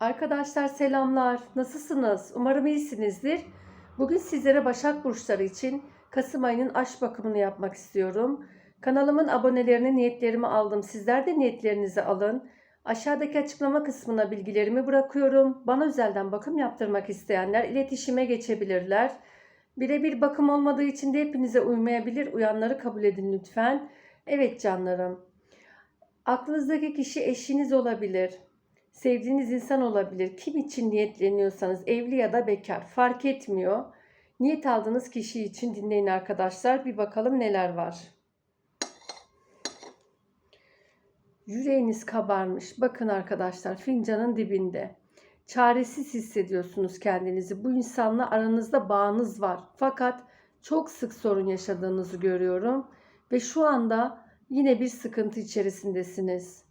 Arkadaşlar selamlar. Nasılsınız? Umarım iyisinizdir. Bugün sizlere Başak Burçları için Kasım ayının aşk bakımını yapmak istiyorum. Kanalımın abonelerine niyetlerimi aldım. Sizler de niyetlerinizi alın. Aşağıdaki açıklama kısmına bilgilerimi bırakıyorum. Bana özelden bakım yaptırmak isteyenler iletişime geçebilirler. Birebir bakım olmadığı için de hepinize uymayabilir. Uyanları kabul edin lütfen. Evet canlarım. Aklınızdaki kişi eşiniz olabilir. Sevdiğiniz insan olabilir. Kim için niyetleniyorsanız evli ya da bekar fark etmiyor. Niyet aldığınız kişi için dinleyin arkadaşlar. Bir bakalım neler var. Yüreğiniz kabarmış. Bakın arkadaşlar fincanın dibinde. Çaresiz hissediyorsunuz kendinizi. Bu insanla aranızda bağınız var. Fakat çok sık sorun yaşadığınızı görüyorum. Ve şu anda yine bir sıkıntı içerisindesiniz.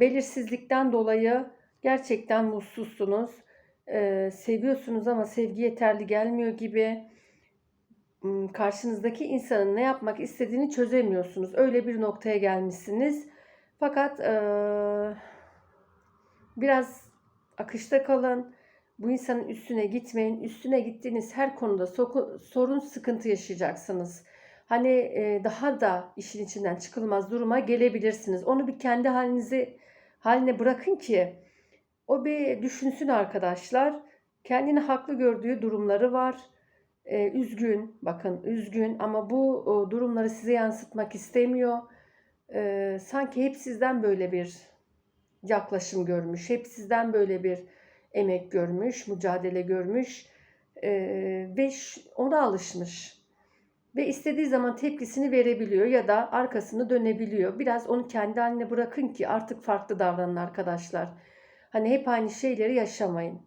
Belirsizlikten dolayı gerçekten mutsuzsunuz. Ee, seviyorsunuz ama sevgi yeterli gelmiyor gibi. Karşınızdaki insanın ne yapmak istediğini çözemiyorsunuz. Öyle bir noktaya gelmişsiniz. Fakat eee, biraz akışta kalın. Bu insanın üstüne gitmeyin. Üstüne gittiğiniz her konuda soku- sorun, sıkıntı yaşayacaksınız. Hani e, daha da işin içinden çıkılmaz duruma gelebilirsiniz. Onu bir kendi halinizi haline bırakın ki o bir düşünsün arkadaşlar. Kendini haklı gördüğü durumları var. E, üzgün, bakın üzgün ama bu o, durumları size yansıtmak istemiyor. E, sanki hep sizden böyle bir yaklaşım görmüş. Hep sizden böyle bir emek görmüş, mücadele görmüş e, ve ona alışmış. Ve istediği zaman tepkisini verebiliyor ya da arkasını dönebiliyor. Biraz onu kendi haline bırakın ki artık farklı davranın arkadaşlar. Hani hep aynı şeyleri yaşamayın.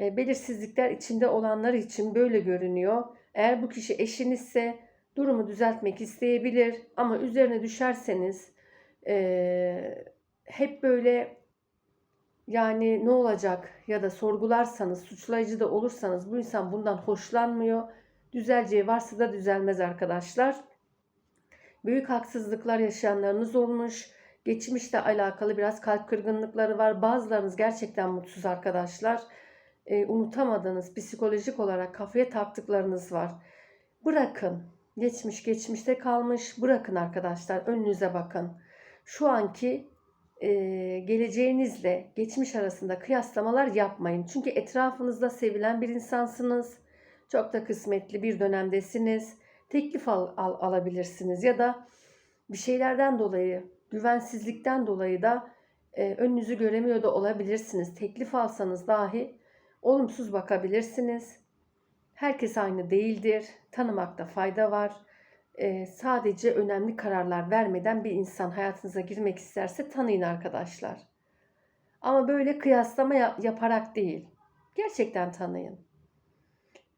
E, belirsizlikler içinde olanlar için böyle görünüyor. Eğer bu kişi eşinizse durumu düzeltmek isteyebilir ama üzerine düşerseniz e, hep böyle yani ne olacak ya da sorgularsanız, suçlayıcı da olursanız bu insan bundan hoşlanmıyor. Düzeleceği varsa da düzelmez arkadaşlar. Büyük haksızlıklar yaşayanlarınız olmuş. Geçmişle alakalı biraz kalp kırgınlıkları var. Bazılarınız gerçekten mutsuz arkadaşlar. Ee, unutamadığınız, psikolojik olarak kafaya taktıklarınız var. Bırakın. Geçmiş geçmişte kalmış. Bırakın arkadaşlar. Önünüze bakın. Şu anki e, geleceğinizle geçmiş arasında kıyaslamalar yapmayın. Çünkü etrafınızda sevilen bir insansınız. Çok da kısmetli bir dönemdesiniz. Teklif al, al- alabilirsiniz ya da bir şeylerden dolayı, güvensizlikten dolayı da e, önünüzü göremiyor da olabilirsiniz. Teklif alsanız dahi olumsuz bakabilirsiniz. Herkes aynı değildir. Tanımakta fayda var. E, sadece önemli kararlar vermeden bir insan hayatınıza girmek isterse tanıyın arkadaşlar. Ama böyle kıyaslama ya- yaparak değil. Gerçekten tanıyın.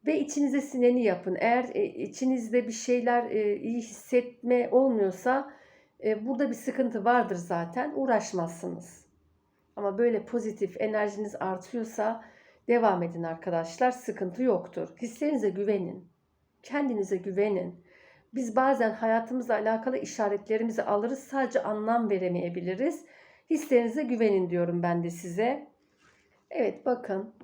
Ve içinize sineni yapın. Eğer e, içinizde bir şeyler e, iyi hissetme olmuyorsa e, burada bir sıkıntı vardır zaten. Uğraşmazsınız. Ama böyle pozitif enerjiniz artıyorsa devam edin arkadaşlar. Sıkıntı yoktur. Hislerinize güvenin. Kendinize güvenin. Biz bazen hayatımızla alakalı işaretlerimizi alırız. Sadece anlam veremeyebiliriz. Hislerinize güvenin diyorum ben de size. Evet bakın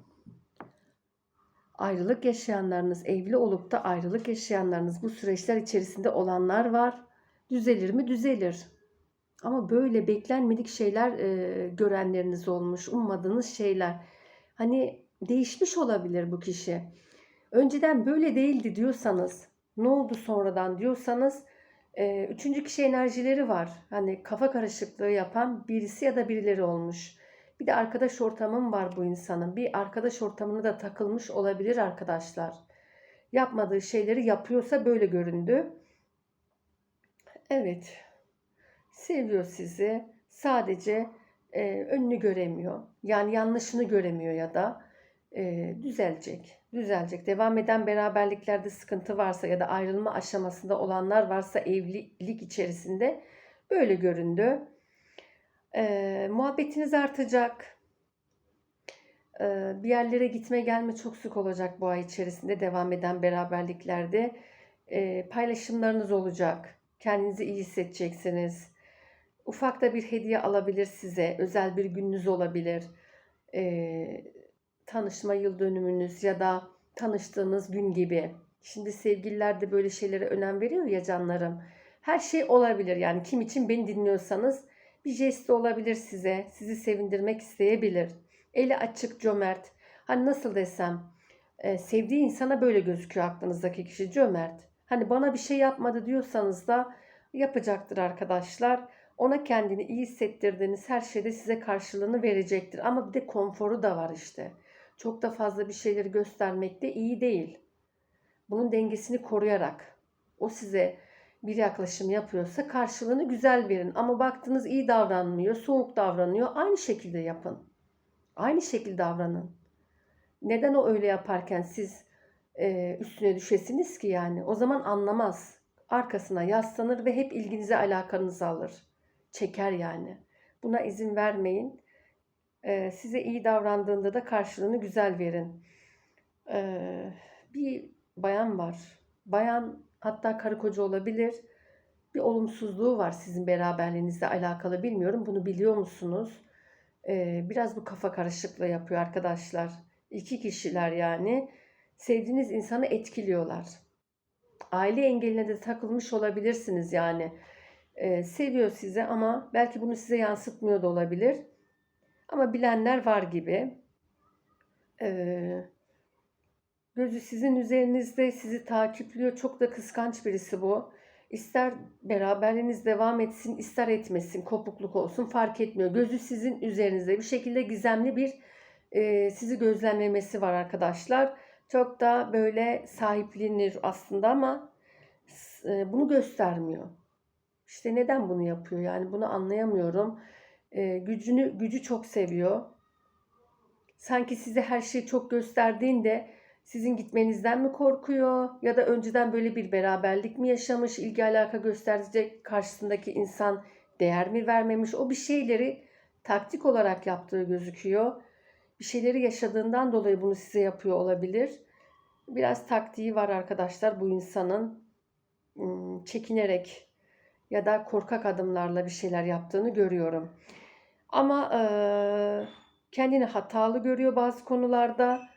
ayrılık yaşayanlarınız, evli olup da ayrılık yaşayanlarınız, bu süreçler içerisinde olanlar var. Düzelir mi? Düzelir. Ama böyle beklenmedik şeyler e, görenleriniz olmuş, ummadığınız şeyler. Hani değişmiş olabilir bu kişi. Önceden böyle değildi diyorsanız, ne oldu sonradan diyorsanız, e, üçüncü kişi enerjileri var. Hani kafa karışıklığı yapan birisi ya da birileri olmuş. Bir de arkadaş ortamım var bu insanın. Bir arkadaş ortamına da takılmış olabilir arkadaşlar. Yapmadığı şeyleri yapıyorsa böyle göründü. Evet. Seviyor sizi. Sadece e, önünü göremiyor. Yani yanlışını göremiyor ya da e, düzelecek. Düzelecek. Devam eden beraberliklerde sıkıntı varsa ya da ayrılma aşamasında olanlar varsa evlilik içerisinde böyle göründü. E, muhabbetiniz artacak. E, bir yerlere gitme gelme çok sık olacak bu ay içerisinde devam eden beraberliklerde. E, paylaşımlarınız olacak. Kendinizi iyi hissedeceksiniz. Ufak da bir hediye alabilir size. Özel bir gününüz olabilir. e, tanışma yıl dönümünüz ya da tanıştığınız gün gibi. Şimdi sevgililer de böyle şeylere önem veriyor ya canlarım. Her şey olabilir yani kim için beni dinliyorsanız bir jest de olabilir size. Sizi sevindirmek isteyebilir. Eli açık, cömert. Hani nasıl desem e, sevdiği insana böyle gözüküyor aklınızdaki kişi cömert. Hani bana bir şey yapmadı diyorsanız da yapacaktır arkadaşlar. Ona kendini iyi hissettirdiğiniz her şeyde size karşılığını verecektir. Ama bir de konforu da var işte. Çok da fazla bir şeyleri göstermek de iyi değil. Bunun dengesini koruyarak o size bir yaklaşım yapıyorsa karşılığını güzel verin. Ama baktınız iyi davranmıyor, soğuk davranıyor. Aynı şekilde yapın. Aynı şekilde davranın. Neden o öyle yaparken siz e, üstüne düşesiniz ki yani? O zaman anlamaz. Arkasına yaslanır ve hep ilginizi alakanızı alır. Çeker yani. Buna izin vermeyin. E, size iyi davrandığında da karşılığını güzel verin. E, bir bayan var. Bayan hatta karı koca olabilir. Bir olumsuzluğu var sizin beraberliğinizle alakalı bilmiyorum. Bunu biliyor musunuz? Ee, biraz bu kafa karışıklığı yapıyor arkadaşlar. İki kişiler yani sevdiğiniz insanı etkiliyorlar. Aile engeline de takılmış olabilirsiniz yani. Ee, seviyor sizi ama belki bunu size yansıtmıyor da olabilir. Ama bilenler var gibi. Ee, gözü sizin üzerinizde sizi takipliyor. Çok da kıskanç birisi bu. İster beraberliğiniz devam etsin, ister etmesin, kopukluk olsun fark etmiyor. Gözü sizin üzerinizde bir şekilde gizemli bir e, sizi gözlemlemesi var arkadaşlar. Çok da böyle sahiplenir aslında ama e, bunu göstermiyor. İşte neden bunu yapıyor? Yani bunu anlayamıyorum. E, gücünü gücü çok seviyor. Sanki size her şeyi çok gösterdiğinde sizin gitmenizden mi korkuyor ya da önceden böyle bir beraberlik mi yaşamış, ilgi alaka gösterecek karşısındaki insan değer mi vermemiş? O bir şeyleri taktik olarak yaptığı gözüküyor. Bir şeyleri yaşadığından dolayı bunu size yapıyor olabilir. Biraz taktiği var arkadaşlar bu insanın hmm, çekinerek ya da korkak adımlarla bir şeyler yaptığını görüyorum. Ama e, kendini hatalı görüyor bazı konularda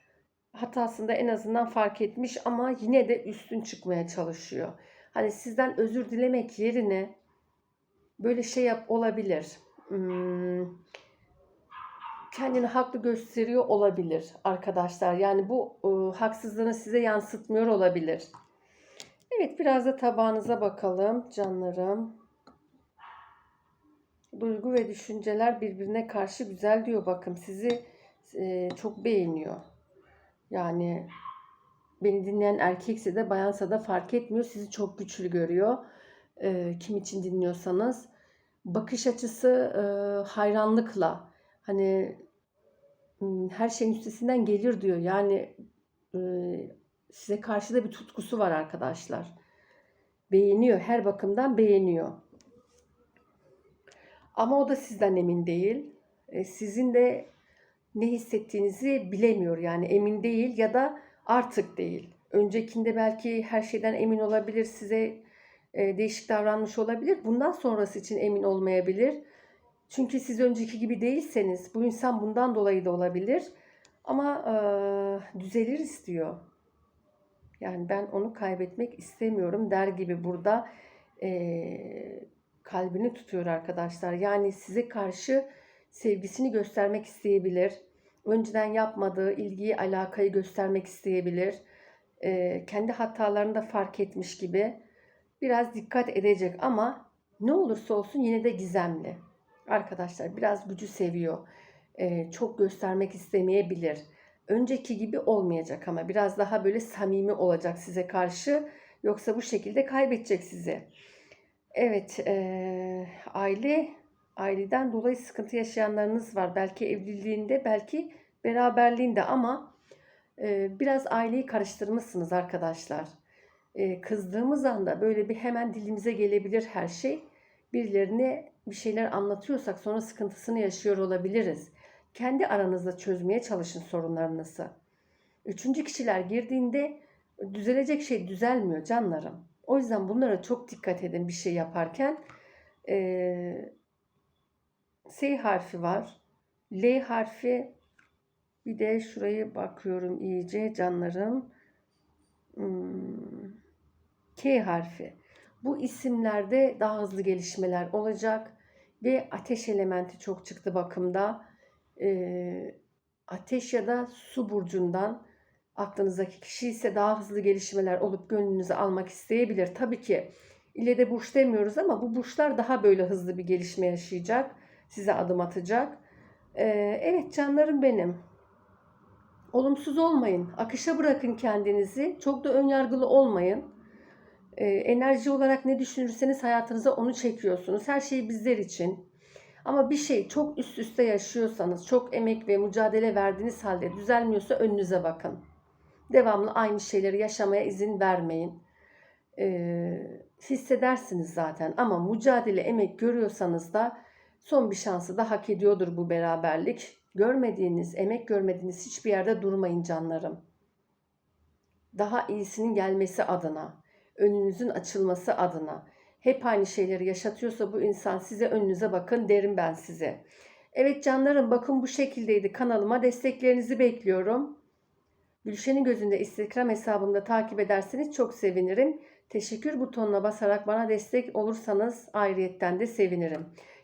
hatasında en azından fark etmiş ama yine de üstün çıkmaya çalışıyor. Hani sizden özür dilemek yerine böyle şey yap olabilir. Hmm, kendini haklı gösteriyor olabilir arkadaşlar. Yani bu e, haksızlığını size yansıtmıyor olabilir. Evet biraz da tabağınıza bakalım canlarım. Duygu ve düşünceler birbirine karşı güzel diyor bakın sizi e, çok beğeniyor. Yani beni dinleyen erkekse de bayansa da fark etmiyor. Sizi çok güçlü görüyor. E, kim için dinliyorsanız. Bakış açısı e, hayranlıkla. Hani her şeyin üstesinden gelir diyor. Yani e, size karşı da bir tutkusu var arkadaşlar. Beğeniyor. Her bakımdan beğeniyor. Ama o da sizden emin değil. E, sizin de ne hissettiğinizi bilemiyor. Yani emin değil ya da artık değil. Öncekinde belki her şeyden emin olabilir, size e, değişik davranmış olabilir. Bundan sonrası için emin olmayabilir. Çünkü siz önceki gibi değilseniz bu insan bundan dolayı da olabilir. Ama e, düzelir istiyor. Yani ben onu kaybetmek istemiyorum der gibi burada e, kalbini tutuyor arkadaşlar. Yani size karşı sevgisini göstermek isteyebilir. Önceden yapmadığı ilgiyi, alakayı göstermek isteyebilir. E, kendi hatalarını da fark etmiş gibi biraz dikkat edecek ama ne olursa olsun yine de gizemli. Arkadaşlar biraz gücü seviyor. E, çok göstermek istemeyebilir. Önceki gibi olmayacak ama biraz daha böyle samimi olacak size karşı. Yoksa bu şekilde kaybedecek sizi. Evet, e, aile aileden dolayı sıkıntı yaşayanlarınız var. Belki evliliğinde, belki beraberliğinde ama e, biraz aileyi karıştırmışsınız arkadaşlar. E, kızdığımız anda böyle bir hemen dilimize gelebilir her şey. Birilerine bir şeyler anlatıyorsak sonra sıkıntısını yaşıyor olabiliriz. Kendi aranızda çözmeye çalışın sorunlarınızı. Üçüncü kişiler girdiğinde düzelecek şey düzelmiyor canlarım. O yüzden bunlara çok dikkat edin bir şey yaparken. Ee, S harfi var. L harfi Bir de şurayı bakıyorum iyice canlarım. Hmm, K harfi. Bu isimlerde daha hızlı gelişmeler olacak ve ateş elementi çok çıktı bakımda. Ee, ateş ya da su burcundan aklınızdaki kişi ise daha hızlı gelişmeler olup gönlünüzü almak isteyebilir. Tabii ki ile de burç demiyoruz ama bu burçlar daha böyle hızlı bir gelişme yaşayacak. Size adım atacak. Ee, evet canlarım benim. Olumsuz olmayın. Akışa bırakın kendinizi. Çok da önyargılı olmayın. Ee, enerji olarak ne düşünürseniz hayatınıza onu çekiyorsunuz. Her şey bizler için. Ama bir şey çok üst üste yaşıyorsanız, çok emek ve mücadele verdiğiniz halde düzelmiyorsa önünüze bakın. Devamlı aynı şeyleri yaşamaya izin vermeyin. Ee, hissedersiniz zaten ama mücadele, emek görüyorsanız da son bir şansı da hak ediyordur bu beraberlik. Görmediğiniz, emek görmediğiniz hiçbir yerde durmayın canlarım. Daha iyisinin gelmesi adına, önünüzün açılması adına. Hep aynı şeyleri yaşatıyorsa bu insan size önünüze bakın derim ben size. Evet canlarım bakın bu şekildeydi. Kanalıma desteklerinizi bekliyorum. Gülşen'in gözünde Instagram hesabımda takip ederseniz çok sevinirim. Teşekkür butonuna basarak bana destek olursanız ayrıyetten de sevinirim.